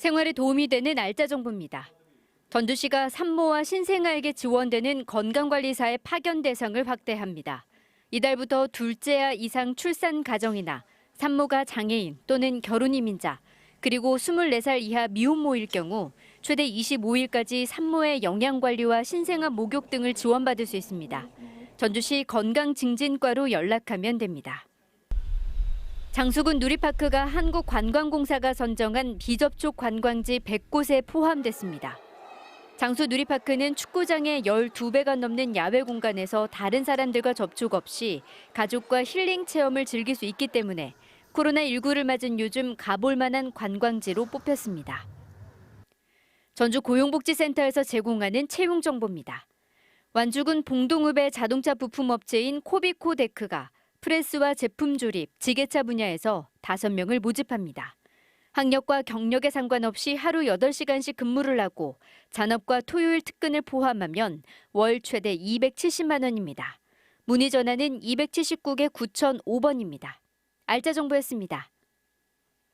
생활에 도움이 되는 알짜 정보입니다. 전주시가 산모와 신생아에게 지원되는 건강관리사의 파견 대상을 확대합니다. 이달부터 둘째아 이상 출산 가정이나 산모가 장애인 또는 결혼 이민자 그리고 24살 이하 미혼모일 경우 최대 25일까지 산모의 영양관리와 신생아 목욕 등을 지원받을 수 있습니다. 전주시 건강증진과로 연락하면 됩니다. 장수군 누리파크가 한국관광공사가 선정한 비접촉 관광지 100곳에 포함됐습니다. 장수 누리파크는 축구장의 12배가 넘는 야외 공간에서 다른 사람들과 접촉 없이 가족과 힐링 체험을 즐길 수 있기 때문에 코로나19를 맞은 요즘 가볼 만한 관광지로 뽑혔습니다. 전주 고용복지센터에서 제공하는 채용 정보입니다. 완주군 봉동읍의 자동차 부품 업체인 코비코데크가 프레스와 제품 조립, 지게차 분야에서 5명을 모집합니다. 학력과 경력에 상관없이 하루 8시간씩 근무를 하고 잔업과 토요일 특근을 포함하면 월 최대 270만 원입니다. 문의 전화는 279개 9005번입니다. 알짜 정보였습니다.